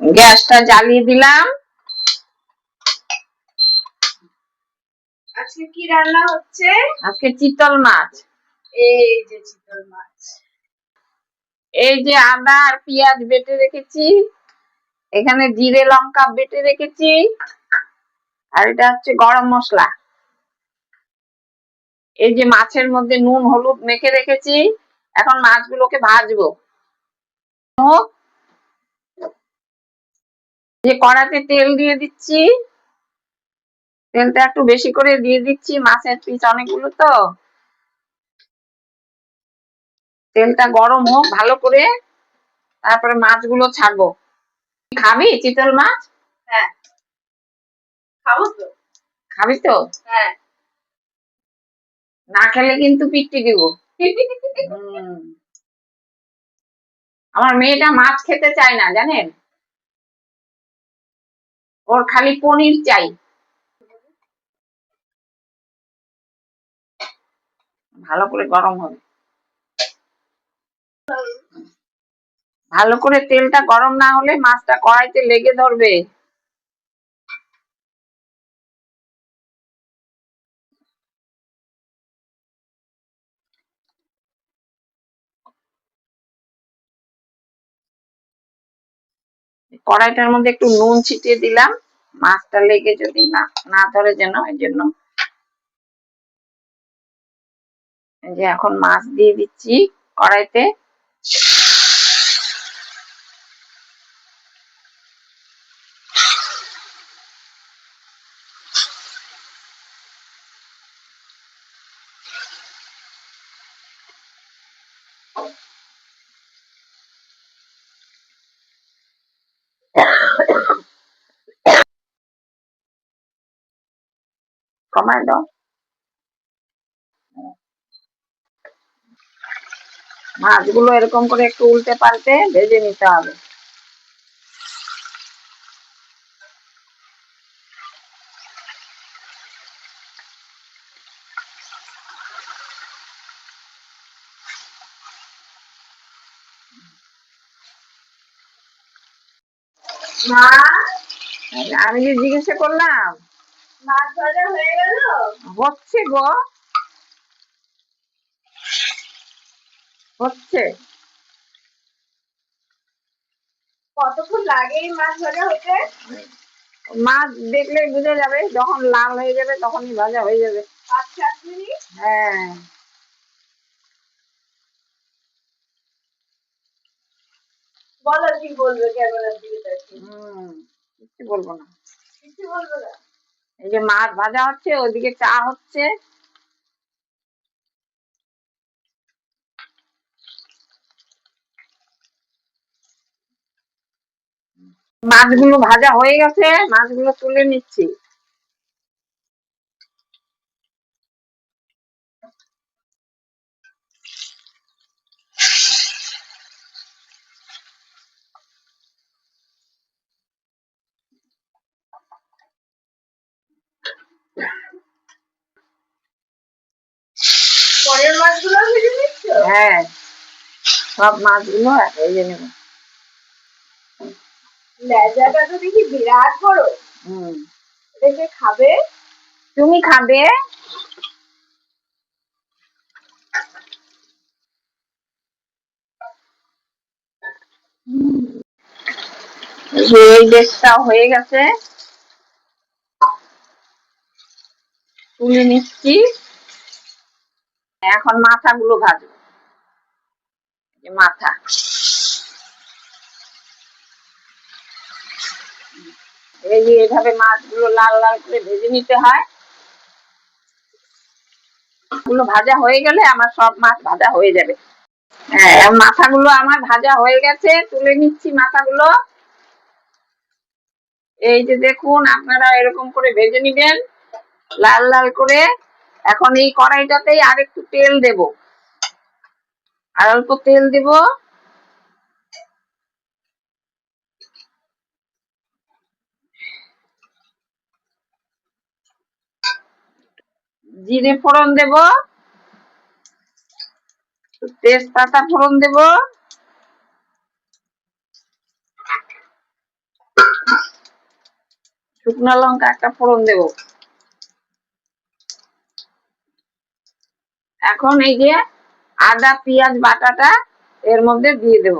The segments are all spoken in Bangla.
গ্যাসটা জ্বালিয়ে দিলাম। আজকে কি রান্না হচ্ছে? আজকে চিতল মাছ। এই যে চিতল মাছ। এই যে আদা আর পেঁয়াজ বেটে রেখেছি। এখানে জিরে লঙ্কা বেটে রেখেছি। আর এটা হচ্ছে গরম মশলা। এই যে মাছের মধ্যে নুন হলুদ মেখে রেখেছি। এখন মাছগুলোকে ভাজবো। হোক। যে কড়াতে তেল দিয়ে দিচ্ছি। তেলটা একটু বেশি করে দিয়ে দিচ্ছি মাছের পিস অনেকগুলো তো। তেলটা গরম হোক ভালো করে তারপরে মাছগুলো ছাড়বো। খাবি চিতল মাছ? হ্যাঁ। খাব তো। খাবি তো? হ্যাঁ। না খেলে কিন্তু পিট্টি দিব। আমার মেয়েটা মাছ খেতে চায় না জানেন? ওর খালি পনির চাই। ভালো করে গরম হবে। ভালো করে তেলটা গরম না হলে মাছটা কড়াইতে লেগে ধরবে। কড়াইটার মধ্যে একটু নুন ছিটিয়ে দিলাম। মাছটা লেগে যদি না না ধরে যেন, এই জন্য। যে এখন মাছ দিয়ে দিচ্ছি কড়াইতে। দাও মাছগুলো এরকম করে একটু উল্টে পাল্টে ভেজে নিতে হবে। মা, আমি যে জিজ্ঞাসা করলাম মাছ ভাজা হয়ে গেল? হচ্ছে গো। হচ্ছে। কতক্ষণ লাগে এই মাছ ভাজা হতে? মাছ দেখলেই বুঝে যাবে যখন লাল হয়ে যাবে তখনই ভাজা হয়ে যাবে। পাঁচ সাত মিনিট? হ্যাঁ। বলো কি বলবে ক্যামেরার দিকে কিছু বলব না। কিছু বলব না? এই যে মাছ ভাজা হচ্ছে, ওদিকে চা হচ্ছে। মাছগুলো ভাজা হয়ে গেছে, মাছগুলো তুলে নিচ্ছি পরের মাছগুলো ভেজে নিচ্ছ হ্যাঁ সব মাছগুলো ভেজে নেব লেজাটা তো দেখি বিরাট বড়। হম। দেখে খাবে? তুমি খাবে। এই যে হয়ে গেছে। তুলে নিচ্ছি। এখন মাথাগুলো ভাজবো। মাথা। এই এভাবে মাছগুলো লাল লাল করে ভেজে নিতে হয়। গুলো ভাজা হয়ে গেলে আমার সব মাছ ভাজা হয়ে যাবে। হ্যাঁ মাথাগুলো আমার ভাজা হয়ে গেছে, তুলে নিচ্ছি মাথাগুলো। এই যে দেখুন, আপনারা এরকম করে ভেজে নিবেন, লাল লাল করে। এখন এই কড়াইটাতেই আর একটু তেল দেব। আর অল্প তেল দেব। জিরে ফোড়ন দেব। তেজপাতা ফোড়ন দেব। শুকনো লঙ্কা একটা ফোড়ন দেব। এখন এই যে আদা পেঁয়াজ বাটাটা এর মধ্যে দিয়ে দেব।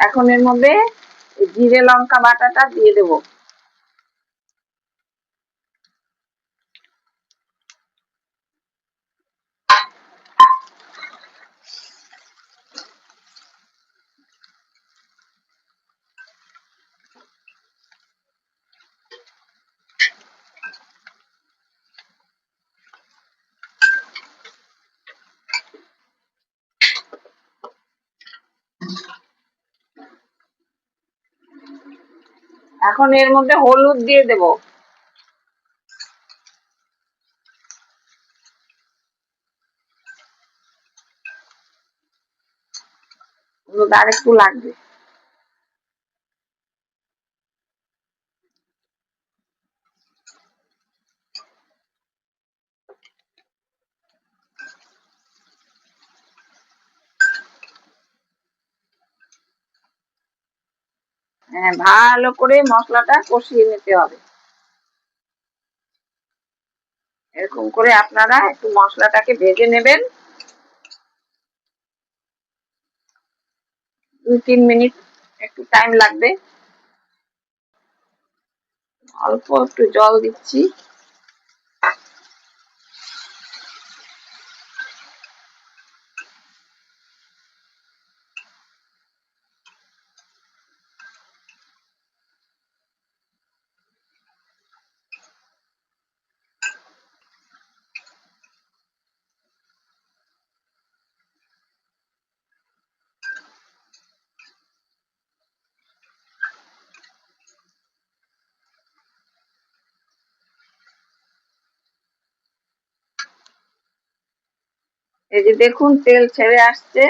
এখন এর মধ্যে জিরে লঙ্কা বাটাটা দিয়ে দেব। এখন এর মধ্যে হলুদ দিয়ে দেব। হলুদ আর একটু লাগবে। ভালো করে মশলাটা কষিয়ে নিতে হবে। এরকম করে আপনারা একটু মশলাটাকে ভেজে নেবেন। দু তিন মিনিট একটু টাইম লাগবে। অল্প একটু জল দিচ্ছি। এই যে দেখুন তেল ছেড়ে আসছে।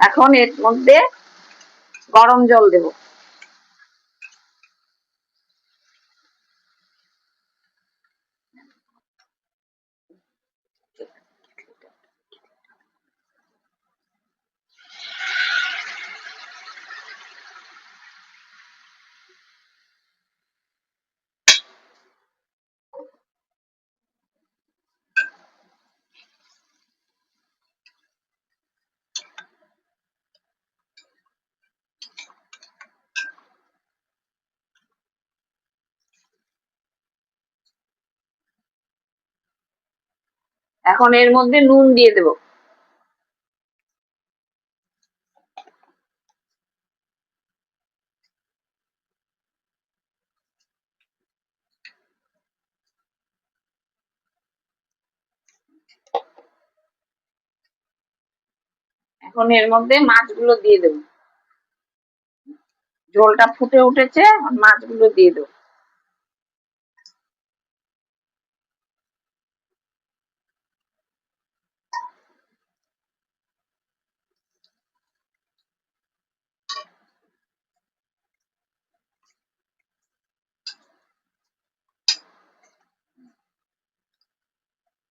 এখন এর মধ্যে গরম জল দেব। এখন এর মধ্যে নুন দিয়ে দেব। এখন এর মধ্যে মাছগুলো দিয়ে দেব। ঝোলটা ফুটে উঠেছে মাছগুলো দিয়ে দেব।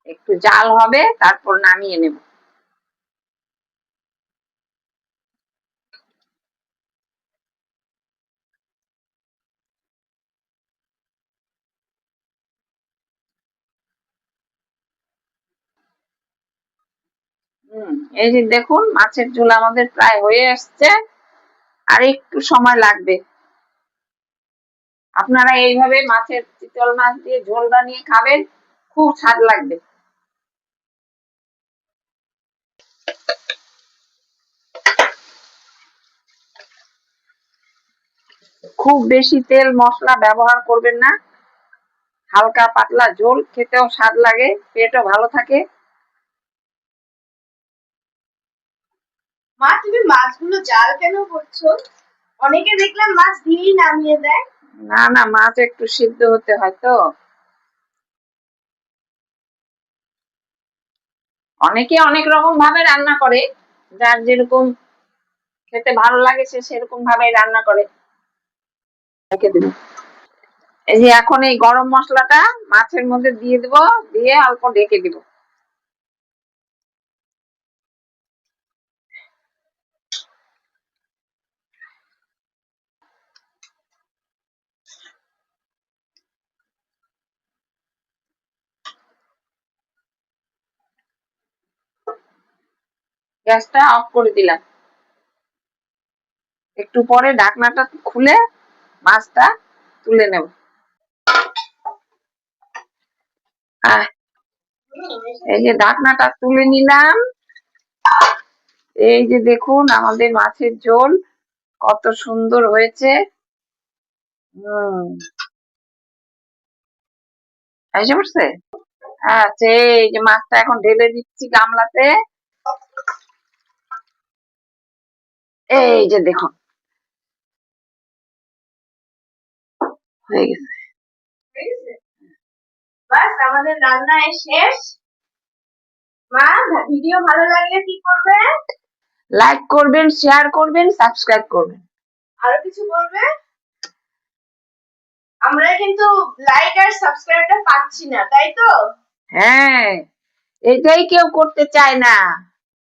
একটু জাল হবে, তারপর নামিয়ে নেব। এই যে দেখুন, মাছের ঝোল আমাদের প্রায় হয়ে আসছে। আর একটু সময় লাগবে। আপনারা এইভাবে মাছের চিতল মাছ দিয়ে ঝোল বানিয়ে খাবেন, খুব স্বাদ লাগবে। খুব বেশি তেল মশলা ব্যবহার করবেন না। হালকা পাতলা ঝোল খেতেও স্বাদ লাগে পেটও ভালো থাকে। মা তুমি মাছগুলো জাল কেন করছ? অনেকে দেখলাম মাছ দিয়েই নামিয়ে দেয়। না না মাছ একটু সিদ্ধ হতে হয় তো। অনেকে অনেক রকম ভাবে রান্না করে যার যেরকম খেতে ভালো লাগে সে সেরকম ভাবে রান্না করে। রেখে দেব। এই যে এখন এই গরম মশলাটা মাছের মধ্যে দিয়ে দেব, দিয়ে অল্প ঢেকে দিব। গ্যাসটা অফ করে দিলাম। একটু পরে ঢাকনাটা খুলে মাছটা তুলে নেব। এই যে ঢাকনাটা তুলে নিলাম। এই যে দেখুন আমাদের মাছের ঝোল কত সুন্দর হয়েছে। হম। এসে আচ্ছা এই যে মাছটা এখন ঢেলে দিচ্ছি গামলাতে। এই যে দেখুন। হয়ে গেছে বাস আমাদের রান্না শেষ। মা ভিডিও ভালো লাগলে কি করবে লাইক করবেন শেয়ার করবেন সাবস্ক্রাইব করবেন। আরও কিছু বলবে আমরা কিন্তু লাইক আর সাবস্ক্রাইবটা পাচ্ছি না তাই তো? হ্যাঁ এটাই কেউ করতে চায় না।